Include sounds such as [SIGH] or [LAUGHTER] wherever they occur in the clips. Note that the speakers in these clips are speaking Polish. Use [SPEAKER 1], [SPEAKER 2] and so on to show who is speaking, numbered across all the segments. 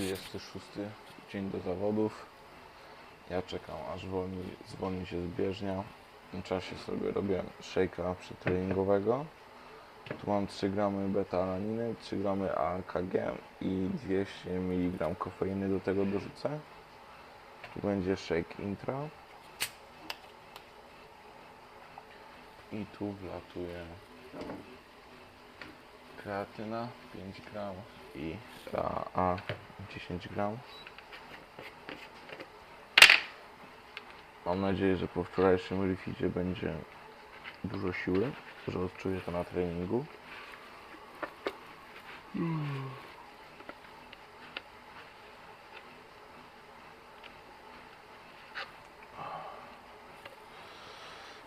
[SPEAKER 1] 36 dzień do zawodów. Ja czekam aż wolni, zwolni się z bieżnia. W tym czasie sobie robię shake'a przedtreningowego. Tu mam 3 gramy beta-alaniny, 3 gramy AKG i 200 mg kofeiny do tego dorzucę. Tu będzie shake intra. I tu wlatuje kreatyna 5 gram i AA 10 gram. Mam nadzieję, że po wczorajszym refidzie będzie dużo siły, że odczuję to na treningu.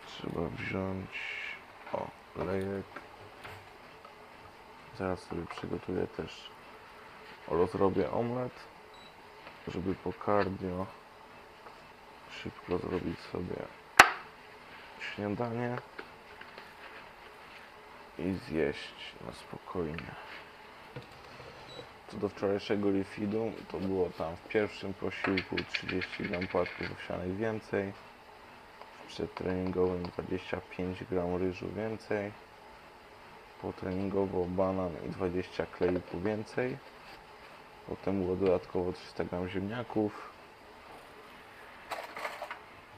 [SPEAKER 1] Trzeba wziąć o Zaraz sobie przygotuję też rozrobię omlet, żeby po cardio szybko zrobić sobie śniadanie i zjeść na spokojnie. Co do wczorajszego refidu, to było tam w pierwszym posiłku 30 gram płatków owsianych więcej, w przedtreningowym 25 gram ryżu więcej, potreningowo banan i 20 kleiku więcej, potem było dodatkowo 300 gram ziemniaków.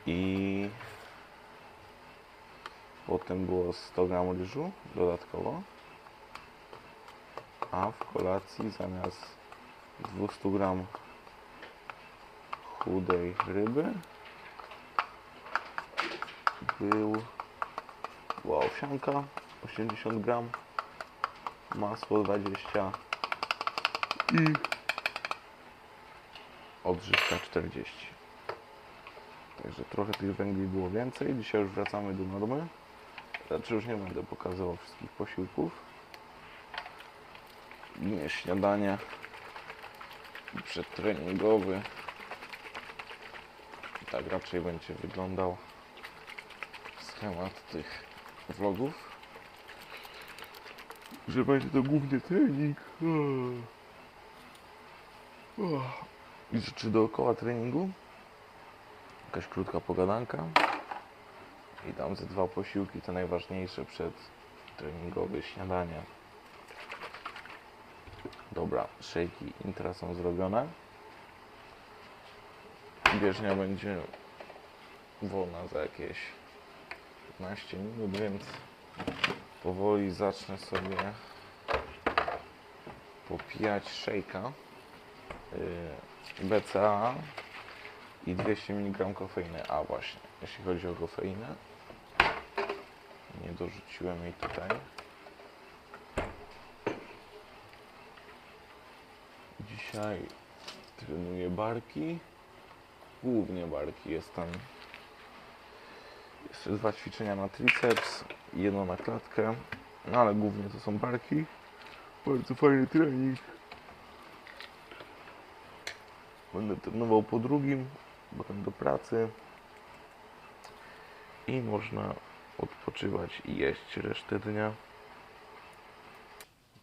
[SPEAKER 1] I potem było 100 gram ryżu dodatkowo, a w kolacji zamiast 200 gram chudej ryby był była owsianka 80 gram masło 20 i odżywka 40 także trochę tych węgli było więcej. Dzisiaj już wracamy do normy. Znaczy już nie będę pokazywał wszystkich posiłków. Nie śniadanie. Przedtreningowy. Tak raczej będzie wyglądał schemat tych vlogów że będzie to głównie trening. I rzeczy dookoła treningu? Jakaś krótka pogadanka? I tam ze dwa posiłki te najważniejsze przed treningowe śniadanie. Dobra, szejki intra są zrobione. Bieżnia będzie wolna za jakieś 15 minut, więc powoli zacznę sobie popijać szejka yy, BCA i 200 mg kofeiny. A właśnie, jeśli chodzi o kofeinę, nie dorzuciłem jej tutaj. Dzisiaj trenuję barki. Głównie barki. Jest tam jeszcze dwa ćwiczenia na triceps jedno na klatkę. No ale głównie to są barki. Bardzo fajny trening. Będę trenował po drugim, potem do pracy. I można odpoczywać i jeść resztę dnia.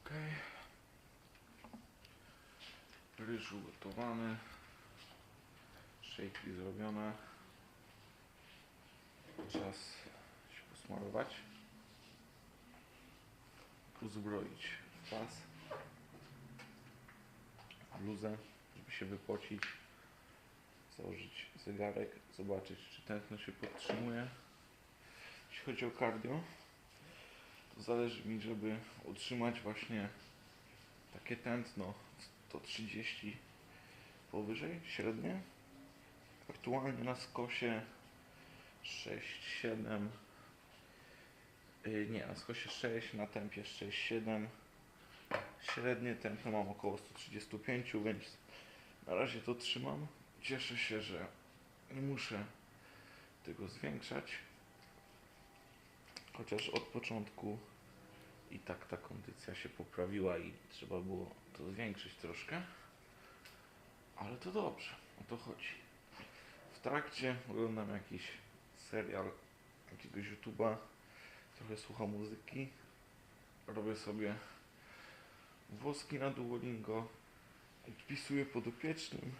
[SPEAKER 1] Okej. Ryż ugotowany. Zrobione. Czas się posmarować. Uzbroić pas. Bluzę, żeby się wypocić. Założyć zegarek, zobaczyć czy tętno się podtrzymuje. Jeśli chodzi o cardio, to zależy mi, żeby utrzymać właśnie takie tętno 130 powyżej, średnie. Aktualnie na skosie 6, 7. Yy, nie, na skosie 6, na tempie 6, 7. Średnie tempo mam około 135, więc na razie to trzymam. Cieszę się, że nie muszę tego zwiększać. Chociaż od początku i tak ta kondycja się poprawiła i trzeba było to zwiększyć troszkę. Ale to dobrze, o to chodzi. W trakcie oglądam jakiś serial jakiegoś YouTube'a, trochę słucham muzyki, robię sobie włoski na Duolingo Wpisuję podopiecznym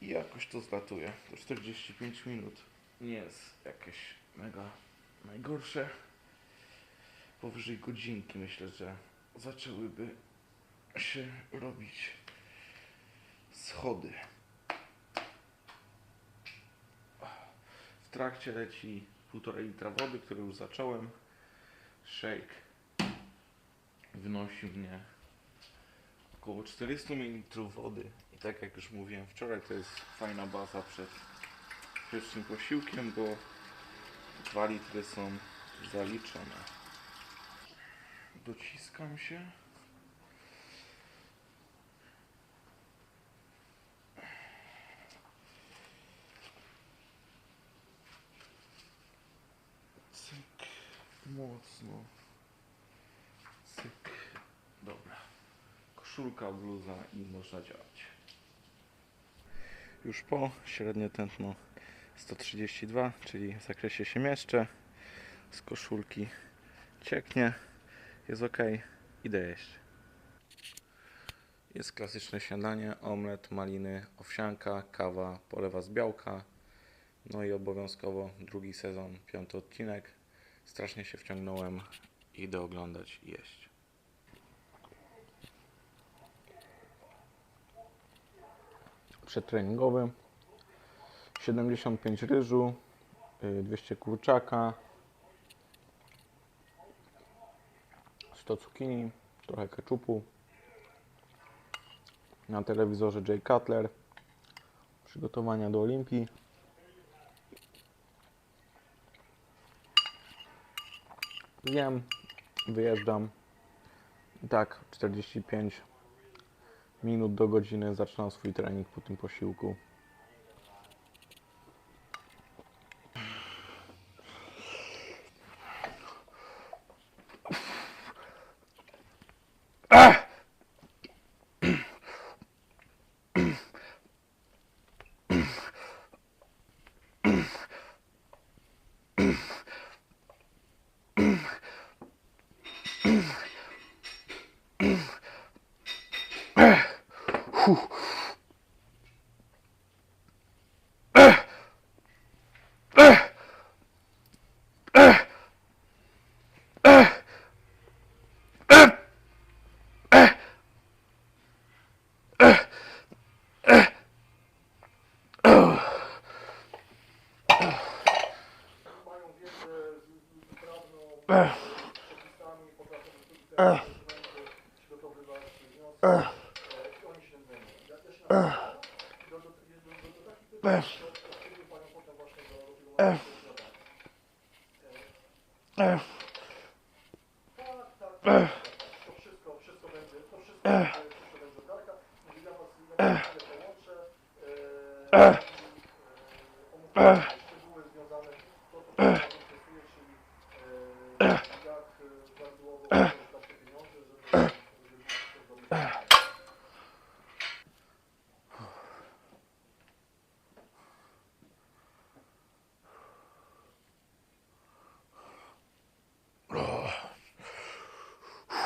[SPEAKER 1] i jakoś to zlatuje. To 45 minut nie jest jakieś mega najgorsze. Powyżej godzinki myślę, że zaczęłyby się robić schody. W trakcie leci 1,5 litra wody, który już zacząłem. Shake wynosi mnie około 400 ml wody. I tak jak już mówiłem wczoraj, to jest fajna baza przed pierwszym posiłkiem, bo 2 litry są zaliczone. Dociskam się. Mocno. Cyk. Dobra. Koszulka, bluza i można działać. Już po średnie tętno 132, czyli w zakresie się mieszczę. Z koszulki cieknie. Jest ok. Idę jeść. Jest klasyczne śniadanie, omlet, maliny, owsianka, kawa, polewa z białka. No i obowiązkowo drugi sezon, piąty odcinek. Strasznie się wciągnąłem. Idę oglądać i jeść. Przedtreningowy. 75 ryżu, y, 200 kurczaka, 100 cukinii, trochę keczupu. Na telewizorze Jay Cutler. Przygotowania do Olimpii. Jem, wyjeżdżam. Tak, 45 minut do godziny zaczynam swój trening po tym posiłku.
[SPEAKER 2] Whew. Potrafią te dokumenty przygotowywać, wnioski, e, i oni się tym zajmują. Ja też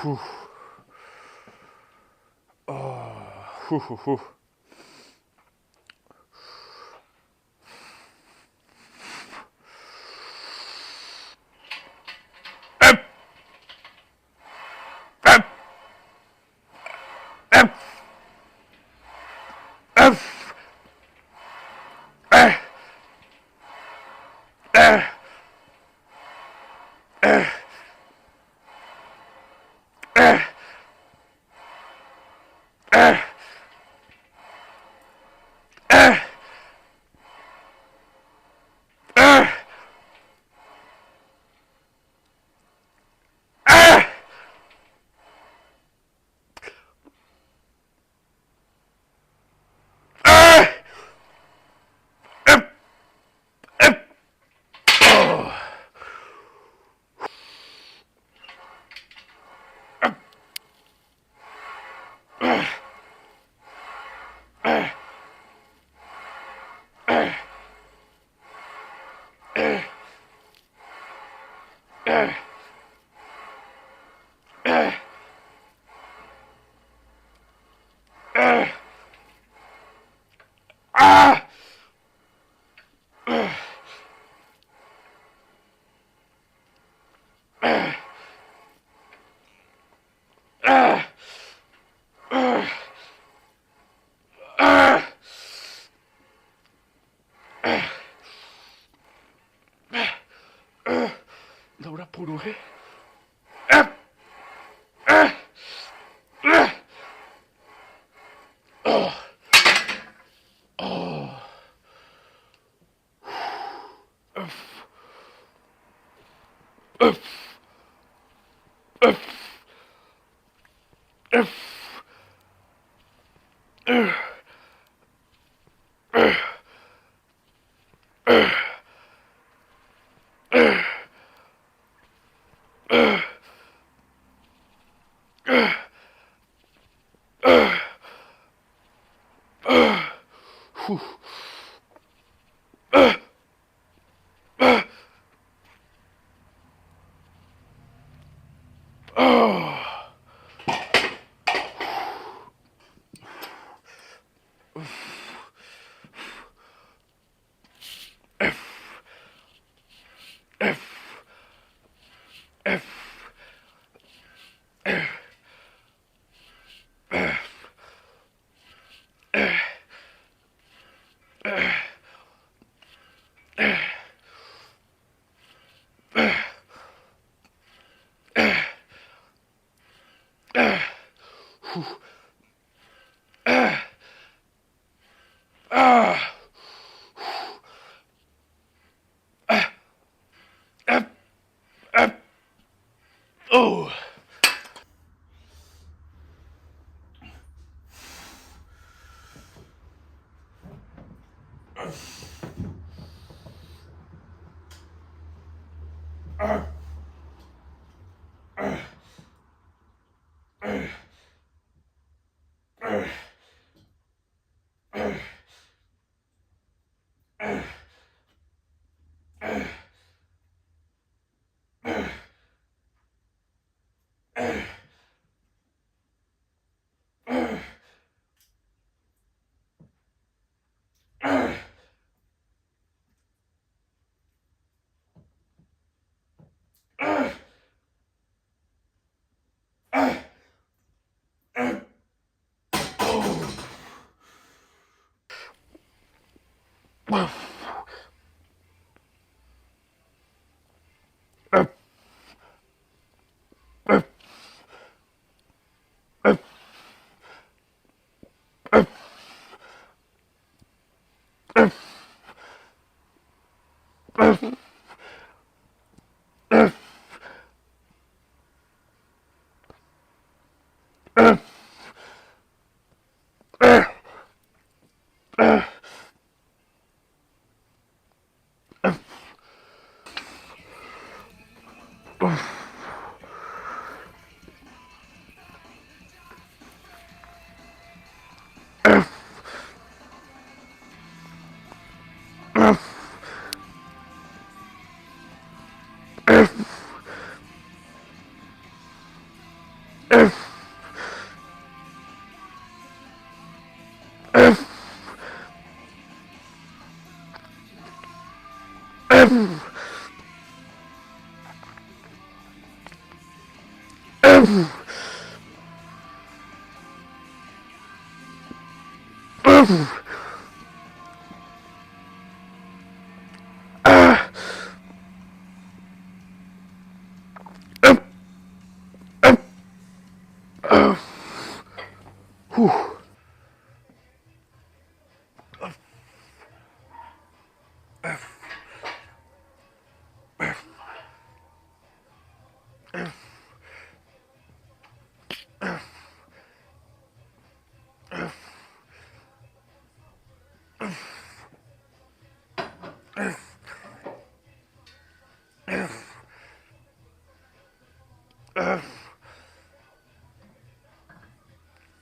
[SPEAKER 2] Фух. Фух-фух-фух. Ugh. go.
[SPEAKER 1] Wow. Oof. Woof!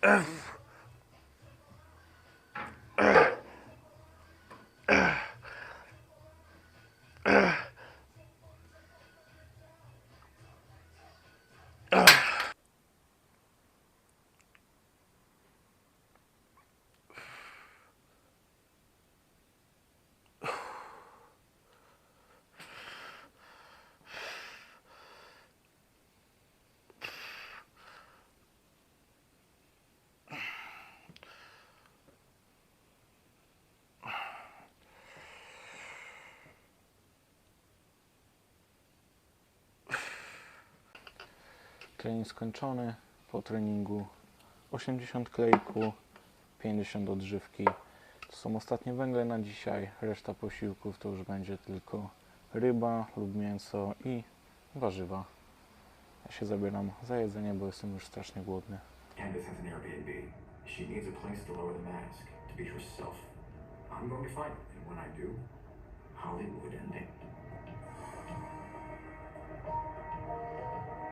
[SPEAKER 1] Ugh. [CLEARS THROAT] Trening skończony. Po treningu 80 klejku, 50 odżywki. To są ostatnie węgle na dzisiaj. Reszta posiłków to już będzie tylko ryba lub mięso i warzywa. Ja się zabieram za jedzenie, bo jestem już strasznie głodny.
[SPEAKER 3] Candace has an Airbnb. She needs a place to lower the mask, to be herself. I'm going to find and when I do, Hollywood ending.